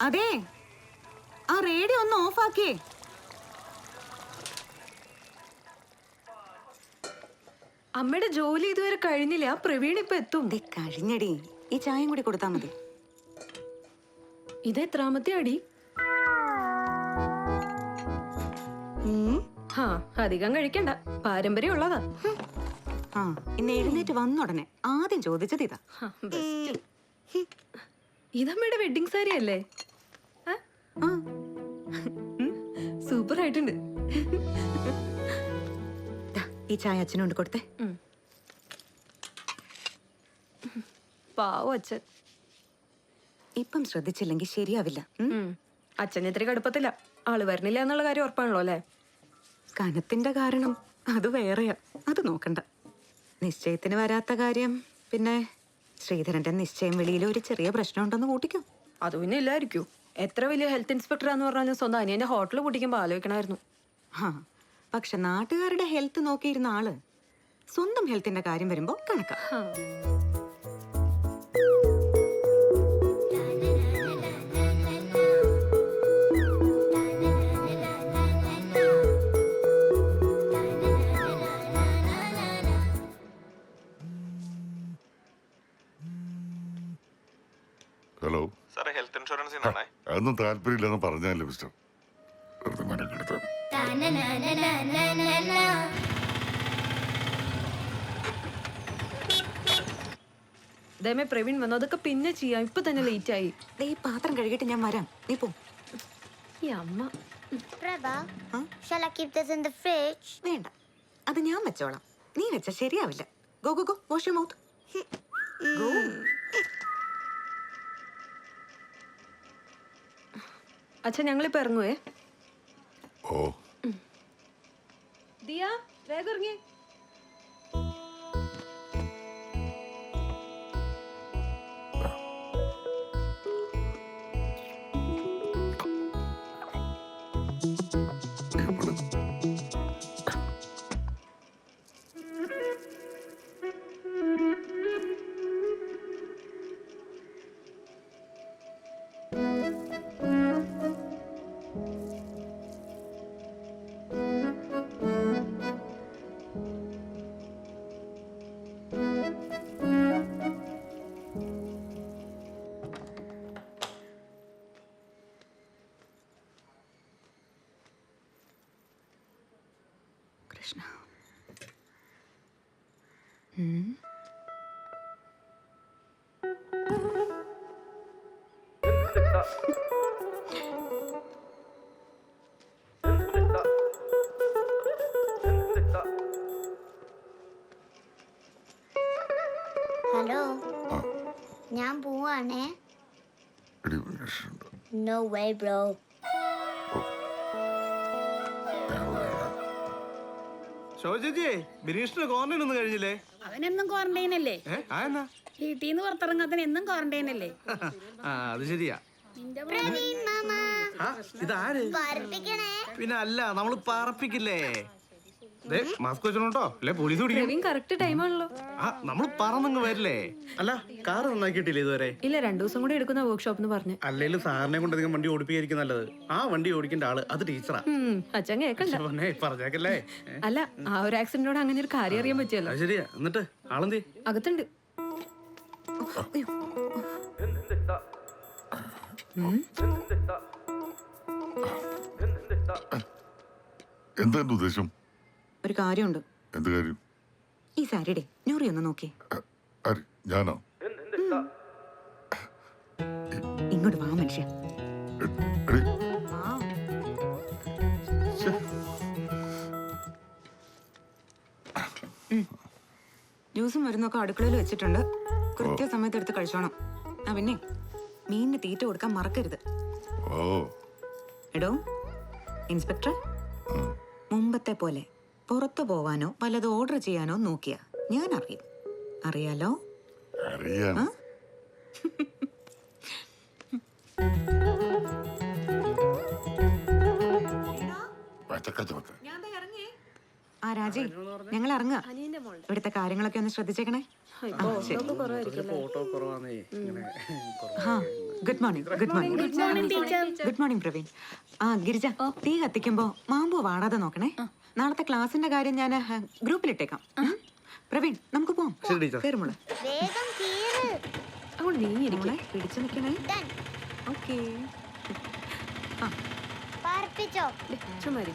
അതെ. ആ റേഡിയോ ഒന്ന് ഓഫാക്കിയേ. അമ്മയുടെ ജോലി ഇതുവരെ കഴിഞ്ഞില്ല. ആ പ്രവീൺ ഇപ്പൊ എത്തും. ദേ കഴിഞ്ഞടി. ഈ ചായം കൂടി കൊടുത്താ മതി. ഇത് എത്രാമത്തെ അടി? ഉം. ഹാ അധികം കഴിക്കണ്ട. പാരമ്പര്യം ഉള്ളതാ ആ ഇന്ന് എഴുന്നേറ്റ് വന്ന ഉടനെ ആദ്യം ചോദിച്ചത് ഇതാ. ഹാ, best. ഇതമ്മയുടെ വെഡിങ് സാരി അല്ലേ? സൂപ്പർ ആയിട്ടുണ്ട്. ഈ ചായ അച്ഛനോണ്ട് കൊടുത്തേ. പാവോ അച്ഛൻ. ഇപ്പം ശ്രദ്ധിച്ചില്ലെങ്കിൽ ശരിയാവില്ല. അച്ഛൻ ഇത്ര കടുപ്പത്തില്ല ആൾ വരണില്ല എന്നുള്ള കാര്യം ഉറപ്പാണല്ലോ അല്ലേ? കനത്തിന്റെ കാരണം അത് വേറെയാ. അത് നോക്കണ്ട. നിശ്ചയത്തിന് വരാത്ത കാര്യം പിന്നെ ശ്രീധരന്റെ നിശ്ചയം വെളിയിൽ ഒരു ചെറിയ പ്രശ്നം ഉണ്ടെന്ന് കൂട്ടിക്കോ. അത് പിന്നെ ഇല്ലായിരിക്കൂ. എത്ര വലിയ ഹെൽത്ത് ഇൻസ്പെക്ടർ ആന്ന് പറഞ്ഞാലും സ്വന്തം അനിയന്റെ ഹോട്ടൽ പൊട്ടിക്കുമ്പോൾ ആലോചിക്കണമായിരുന്നു. ഹാ പക്ഷെ നാട്ടുകാരുടെ ഹെൽത്ത് നോക്കിയിരുന്ന ആൾ സ്വന്തം ഹെൽത്തിന്റെ കാര്യം വരുമ്പോൾ കണക്കാ. ഹലോ. സാറേ ഹെൽത്ത് ഇൻഷുറൻസ് നിന്നാണേ അതൊന്നും താല്പര്യമില്ലെന്ന് പറഞ്ഞല്ലേ മിസ്റ്റർ. വെറുതെ മെനക്കെടുത്ത് ദയമേ പ്രവീൺ വന്നു. അതൊക്കെ പിന്നെ ചെയ്യാം. ഇപ്പൊ തന്നെ ലേറ്റ് ആയി. ദേ ഈ പാത്രം കഴുകിട്ട് ഞാൻ വരാം. നീ പോ. ഈ അമ്മ. Prabha, Huh? shall I keep this in the fridge? വേണ്ട. അത് ഞാൻ വെച്ചോളാം. നീ വെച്ച ശരിയാവില്ല. Go go go. Wash you mouth അച്ഛൻ ഞങ്ങളിപ്പോ ഇറങ്ങുവേ. ഓ. ദിയ വേഗം ഇറങ്ങിയേ. കൃഷ്ണ ഉം. ഹലോ ആ. ഞാൻ പോവാണേ. എടി വിഷമുണ്ട് നോ ശോചേച്ചി ബിനീഷിന് ക്വാറന്റൈൻ ഒന്നും കഴിഞ്ഞില്ലേ? അവനെന്നും ക്വാറന്റൈൻ അല്ലേ? ഏ ആ എന്നാ വീട്ടിൽ നിന്ന് പുറത്തിറങ്ങാത്തന് എന്നും ക്വാറന്റൈൻ അല്ലേ? ആ അത് ശരിയാ. നിന്റെ പ്രവീൺ മാമ. ആ ഇതാര്? പറപ്പിക്കണേ പിന്നെ അല്ല നമ്മൾ പറപ്പിക്കില്ലേ? ദേ, മാസ്ക് വെച്ചോട്ടോ അല്ലെ പോലീസ് പിടിക്കും. കറക്റ്റ് ടൈമാണല്ലോ ആ നമ്മൾ പറന്നിങ്ങ് വരില്ലേ? അല്ല കാർ നന്നാക്കിയിട്ടില്ല ഇതുവരെ? ഇല്ല രണ്ടു ദിവസം കൂടി എടുക്കുന്ന വർക്ക്ഷോപ്പ് പറഞ്ഞു. അല്ലെങ്കിലും സാറിനെ കൊണ്ട് അധികം വണ്ടി ഓടിപ്പിക്കായിരിക്കും നല്ലത്. ആ വണ്ടി ഓടിക്കേണ്ട ആൾ അത് ടീച്ചറാ അച്ഛൻ കേക്കണ്ട. പറഞ്ഞേക്കല്ലേ? അല്ല ആ ഒരു ആക്സിഡന്റോട് അങ്ങനെ ഒരു കാര്യം അറിയാൻ പറ്റിയല്ലോ. ശരിയാ. എന്നിട്ട് ആളെന്തേ അകത്തുണ്ട്. എന്തായിരുന്നു ഉദ്ദേശം? ഒരു കാര്യമുണ്ട്. എന്ത് കാര്യം? ഈ സാരിയുടെ ഞൂറി ഒന്ന് നോക്കി. ആര്? ഞാനോ? ഇങ്ങോട്ട് വാ മനുഷ്യ. എ- എടി. വാ. ശ്ശെ. ജ്യൂസും മരുന്നൊക്കെ അടുക്കളയിൽ വെച്ചിട്ടുണ്ട്. കൃത്യസമയത്ത് എടുത്ത് കഴിച്ചോണം. ആ പിന്നെ മീനിന് തീറ്റ കൊടുക്കാൻ മറക്കരുത്. ഓ. എടോ ഇൻസ്പെക്ടർ മുമ്പത്തെ പോലെ. പുറത്തു പോവാനോ വല്ലത് ഓർഡർ ചെയ്യാനോ നോക്കിയ. ഞാൻ അറിയും അറിയാലോ? അറിയാം. ആ? ആ രാജി ഞങ്ങൾ ഇറങ്ങുക. ഇവിടുത്തെ കാര്യങ്ങളൊക്കെ ഒന്ന് ശ്രദ്ധിച്ചേക്കണേ. കുറവാന്നേ. ഇങ്ങനെ ആ good morning good morning good morning teacher good morning Praveen. ആ ഗിരിജ തീ കത്തിക്കുമ്പോ മാമ്പൂ വാടാതെ നോക്കണേ. നാളത്തെ ക്ലാസിന്റെ കാര്യം ഞാൻ ഗ്രൂപ്പിലിട്ടേക്കാം? പ്രവീൺ നമുക്ക് പോവാം. ശരി, ടീച്ചർ. കേറുമോളെ വേഗം കീറ്. അങ്ങോട്ട് നീങ്ങിയിരിക്കും മോളെ. പിടിച്ചു നിൽക്കണേ. ഓക്കേ. പറപ്പിച്ചോ ചുമ്മാരി